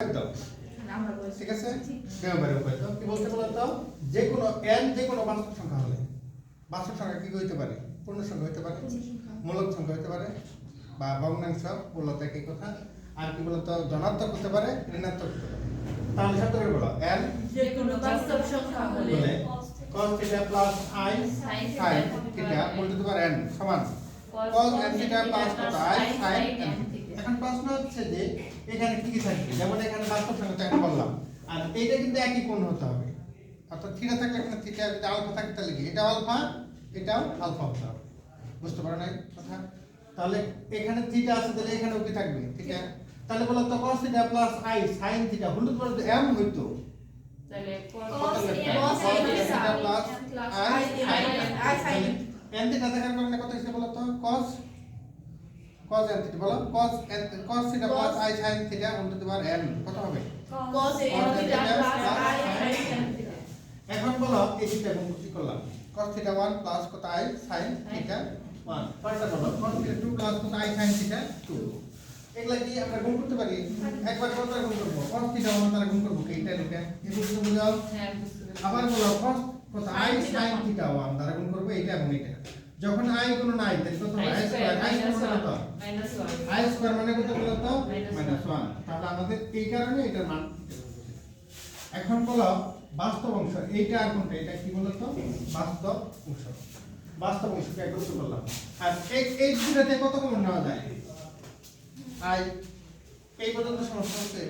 একদম। আমরা বলছি। ঠিক আছে? কি বলতে বলো তো? যে কোনো n যে কোনো বাস্তব সংখ্যা হলে। বাস্তব সংখ্যা কি হইতে পারে? পূর্ণ সংখ্যা হইতে পারে? মূলক সংখ্যা হইতে পারে? বা ভগ্নাংশ মূলত একই কথা। আর কি বলতো? ধনাত্মক হতে পারে ঋণাত্মক হতে পারে। তাহলে শব্দ করে বলো n? যে কোনো বাস্তব সংখ্যা হলে। cos theta plus i Sin theta বলতে তো পারে n সমান। Cos n theta plus i sin n এখন প্রশ্ন হচ্ছে যে এখানে কি কি থাকবে যেমন এখানে বাস্তব সংখ্যা একটা বললাম আর এইটা কিন্তু একই কোণ হতে হবে অর্থাৎ থিটা থাকলে এখানে থিটা যদি আলফা থাকে তাহলে কি এটা আলফা এটাও আলফা হতে হবে বুঝতে পারো নাই কথা তাহলে এখানে থিটা আছে তাহলে এখানেও কি থাকবে থিটা তাহলে বলো তো cos theta plus i sin theta হলুদ বলে তো m হইতো তাহলে cos theta plus i sin n theta দেখার কারণে কত হচ্ছে বলো তো cos cos n থিটা বলো cos n cos theta plus i sin theta উল্টো দেবার n কত হবে? Cos n theta plus i sin theta এখন বলো এই থিটা গুণ কি করলাম। Cos থিটা 1 প্লাস কত i sin থিটা 1 পরেরটা বলো cos থিটা 2 প্লাস কত i sin থিটা 2 এগুলা কি আমরা গুণ করতে পারি? একবার কত গুণ করব? Cos থিটা 1 দ্বারা গুণ করব এইটা এটা এই বুঝতে বুঝাও। হ্যাঁ আবার বলো cos কত i sin থিটা 1 দ্বারা গুণ করব এইটা এবং এইটা যখন i কোনো নাই তাহলে কত হবে i স্কয়ার i স্কয়ার কত? i স্কয়ার মানে কত বলো তো? মাইনাস 1 তাহলে আমাদের এই কারণে এটার মান এখন বলো বাস্তব অংশ। এইটা আর কোনটা? এটা কি বলো তো? বাস্তব অংশ। বাস্তব অংশকে একত্র করলাম। আর এই এই দুটাতে কত কমন নেওয়া যায়? আই এই পর্যন্ত সমস্যা হচ্ছে।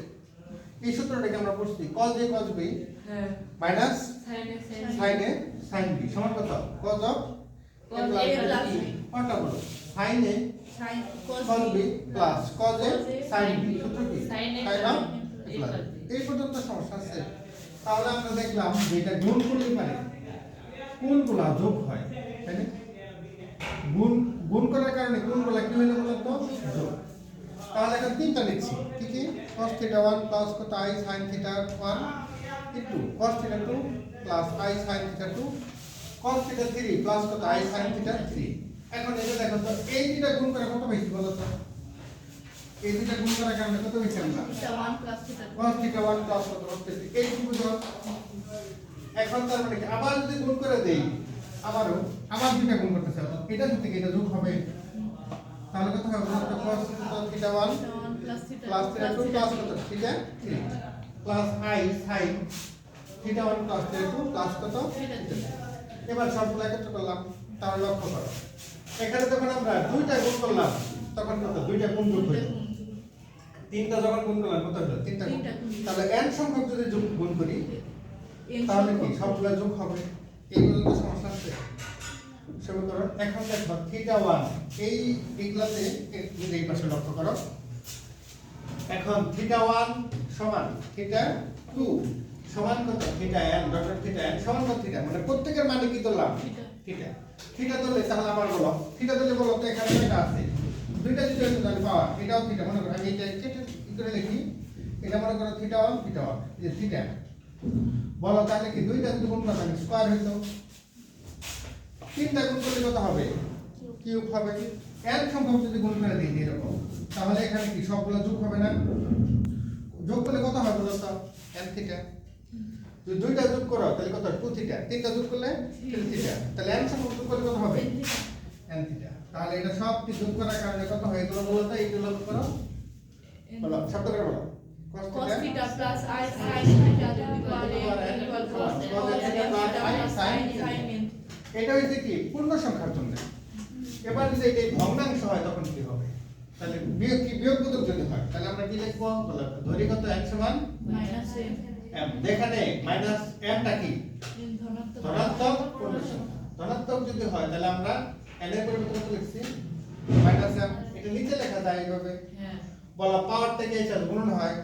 এই সূত্রটাকে আমরা পড়ছি। cos a cos b হ্যাঁ। Minus sin a sin b সমান কত? cos of Cos A plus B। কোনটা বলো। Sin a sin cos b plus cos a sin b সূত্র কি? plus plus B। এই পর্যন্ত সমস্যা আছে। তাহলে আমরা দেখলাম যে এটা গুণ করলেই পারে কোনগুলা যোগ হয় তাই না? গুণ গুণ করার কারণে কোনগুলা কি হইল বলো তো যোগ। তাহলে এখন তিনটা লিখছি। কি কি? cos থিটা 1 প্লাস কত i sin theta 1 into cos theta 2 plus i sin theta 2 cos theta 3 plus কত i sin থিটা 3 এখন এটা দেখো, তো এই দুইটা গুণ করে কত বেশি বলো তো? এই দুইটা গুণ করার কারণে কত বেশি আমরা? theta 1 plus theta cos theta 1 plus কত হচ্ছে এই বুঝো এখন তার মানে আবার যদি গুণ করে দেই, আবারও আবার দুইটা গুণ করতেছে। অর্থাৎ এটা যদি এটা যোগ হবে, তাহলে কত হবে? বলো তো cos theta 1 theta 1 plus theta plus theta 2 plus কত? Theta 3 plus i sin theta 1 plus theta 2 plus কত? এবার সবগুলো একত্র করলাম, তাহলে লক্ষ্য করো। এখানে যখন আমরা দুইটা গুণ করলাম তখন কত? দুইটা গুণ যোগ হইল তিনটা যখন গুণ করলাম কত হলো? তিনটা তাহলে n সংখ্যক যদি যোগ গুণ করি তাহলে কি। সবগুলো যোগ হবে। এই পর্যন্ত সমস্যা আছে। সমীকরণ এখন দেখো থিটা ওয়ান এই এগুলাতে এ- যদি এই পাশে লক্ষ্য করো এখন থিটা ওয়ান সমান থিটা টু সমান কত? থিটা এন ডক্টর থিটা এন সমান কত থিটা মানে প্রত্যেকের মানে কি ধরলাম Theta। থিটা থিটা ধরলে তাহলে আমার বলো। থিটা ধরলে বলো তো এখানে কয়টা দুইটা যদি এটাও থিটা মনে করো আমি এটা করে লিখি। এটা মনে করো থিটা ওয়ান থিটা ওয়ান বলো তাহলে কি দুইটা যদি গুণ করতাম স্কোয়ার হইতো? তিনটা গুণ করলে কত হবে? কিউব হবে। এন সংখ্যক যদি গুণ করে দিই এরকম, তাহলে এখানে কি সবগুলো যোগ হবে না? যোগ করলে কত হবে বলো তো? এন থিটা যদি দুইটা যোগ করো তাহলে কত? টু থিটা তিনটা যোগ করলে থ্রি থিটা তাহলে এন সংখ্যক যোগ করলে কত হবে? এন থিটা তাহলে এটা সব কি যোগ করার কারণে কত হয়? এগুলো বলো তো এইগুলো লক্ষ্য করো। বলো শব্দ করে বলো cos cos theta theta plus i sin theta to the power n equal cos cos theta plus i sin sin এটা হইছে কি? পূর্ণ সংখ্যার জন্য। এবার যদি এটা ভগ্নাংশ হয় তখন কি হবে? তাহলে বিয়োগ কি? বিয়োগ যদি হয় তাহলে আমরা কি লিখব? বলো ধরি কত? n সমান n m যেখানে মাইনাস m টা কি? ধনাত্মক। ধনাত্মক পূর্ণ সংখ্যা ধনাত্মক যদি হয় তাহলে আমরা n এর পরিবর্তে কত লিখছি? মাইনাস m এটা নিচে লেখা যায় এইভাবে। হ্যাঁ। বলা পাওয়ার থেকে এটা গুণন হয়।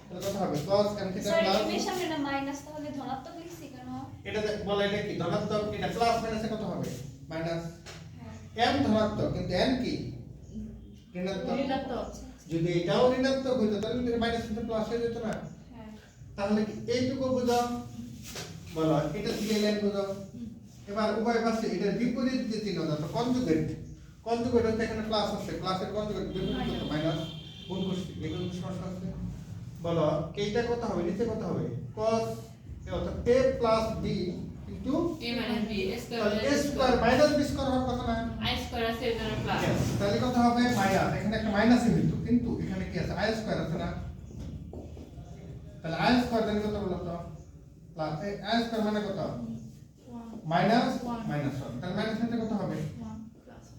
তাহলে কত হবে? cos m থিটা প্লাস এর সামনে না মাইনাস তাহলে ধনাত্মক লিখছি কেন? এটা দেখ- বলা এটা কি? ধনাত্মক এটা প্লাস মাইনাসে কত হবে? মাইনাস হ্যাঁ। M ধনাত্মক কিন্তু n কি? ঋণাত্মক। ঋণাত্মক। যদি এটাও ঋণাত্মক হইতো তাহলে কিন্তু মাইনাস কিন্তু প্লাস হয়ে যেত না। তাহলে কি এইটুকু বোঝাও? বলো এটা এই লাইন বোঝাও। এবার উভয় পাশে এটার বিপরীত যে চিহ্ন দাও কনজুগেট কনজুগেট হচ্ছে এখানে প্লাস আছে প্লাসের কনজুগেট বিপরীত মাইনাস গুণ করছি এগুলো সমস্যা আছে। বলো এইটা কত হবে নিচে কত হবে? cos অর্থাৎ a plus b into A B, square minus b square হওয়ার কথা না? I আছে প্লাস তাহলে কত হবে? মাইনাস এখানে একটা মাইনাস কিন্তু কিন্তু এখানে কি আছে? i স্কয়ার আছে না? প্লাস i স্কয়ার মানে কত? মাইনাস মাইনাস 1 তাহলে মাইনাস এটা কত হবে?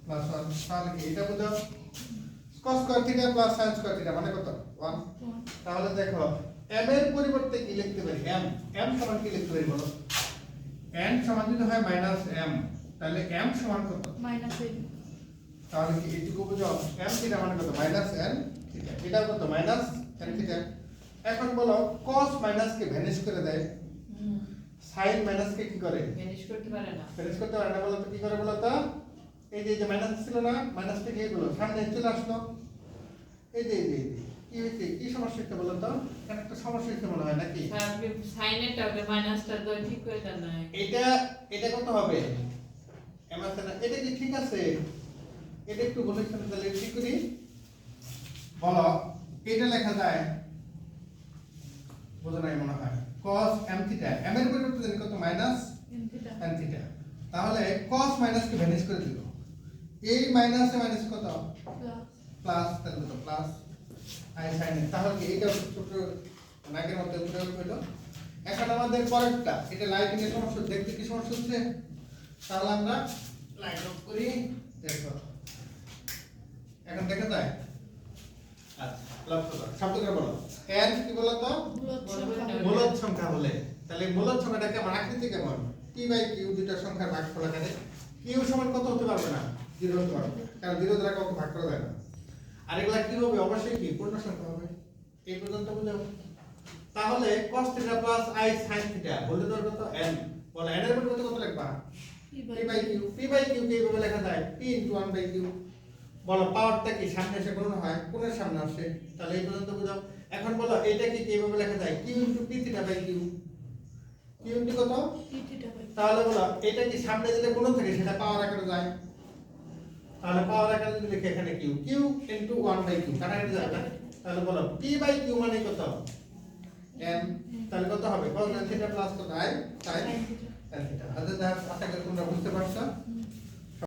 প্লাস 1 তাহলে কি এটা বুঝো? Cos square theta plus sin square theta মানে কত? 1 তাহলে দেখো m এর পরিবর্তে কি লিখতে পারি? M. M সমান কি লিখতে পারি বলো? N সমান যদি হয় মাইনাস m তাহলে m সমান কত? তাহলে কি এইটুকু বুঝো? M থিটা মানে কত? মাইনাস n থিটা এটা কত? মাইনাস n থিটা এখন বলো cos মাইনাস কে ভ্যানিশ করে দেয়। Sin মাইনাস কে কি করে? ম্যানেজ করতে পারে না। ভ্যানিশ করতে পারে না বলো তো কি করে বলো তো এই যে যে মাইনাস ছিল না মাইনাস থেকে এগুলো সামনে চলে আসলো। এই যে এই যে কি হয়েছে? কি সমস্যা হচ্ছে বলো তো এখানে একটা সমস্যা হচ্ছে মনে হয় নাকি? সাইনেরটা ওকে মাইনাসটা তো ঠিক করে দেন না। এটা এটা কত হবে? এম আছে না এটা কি ঠিক আছে? এটা একটু বলেছেন তাহলে ঠিক করি। বলো এটা লেখা যায় বোঝা নাই মনে হয়। Cos m থিটা m এর পরিবর্তে জানি কত মাইনাস n থিটা তাহলে cos মাইনাস কে ভ্যানিশ করে দিল। এই মাইনাসে মাইনাস কত? প্লাস তাহলে কত প্লাস আই সাইন তাহলে কি এটা ছোট নাকের মধ্যে প্রয়োগ হলো এখন আমাদের পরেরটা। এটা লাইটিং এর সমস্যা দেখতে কি সমস্যা হচ্ছে? তাহলে আমরা লাইট অফ করি। দেখো। এখন দেখা যায়? আচ্ছা লক্ষ্য করো। শব্দ করে বলো। এর কি বলো তো মূলদ সংখ্যা হলে তাহলে মূলদ সংখ্যাটা কেমন আকৃতি কেমন? টি বাই কিউ দুইটা সংখ্যার ভাগ করা গেলে কিউ সমান কত হতে পারবে না? জিরো হতে পারবে। কারণ জিরো দ্বারা কত ভাগ করা যায় না। আর এগুলা কি হবে? অবশ্যই কি? পূর্ণ সংখ্যা হবে। এই পর্যন্ত বুঝো তাহলে cos theta plus i sin theta বলতে তোর কত? N বলে n এর পরিবর্তে কত লিখবা? P by Q p by Q কে এইভাবে লেখা যায়? P ইনটু 1 বাই কিউ বলো পাওয়ারটা কি সামনে এসে গুণ হয়? কোণের সামনে আসে। তাহলে এই পর্যন্ত বুঝাও। এখন বলো এটা কি কীভাবে লেখা যায়? Q into p theta by Q q into কত? তাহলে বলো এটা কি সামনে যেটা গুণ থাকে? সেটা পাওয়ার আকারে যায়। তাহলে পাওয়ার আকারে যদি লিখে এখানে q q into 1 by q কাটাকাটি যাবে না? তাহলে বলো p বাই q মানে কত? N তাহলে কত হবে? n থিটা প্লাস কত? Sin n থিটা আচ্ছা আশা করি তোমরা বুঝতে পারছ।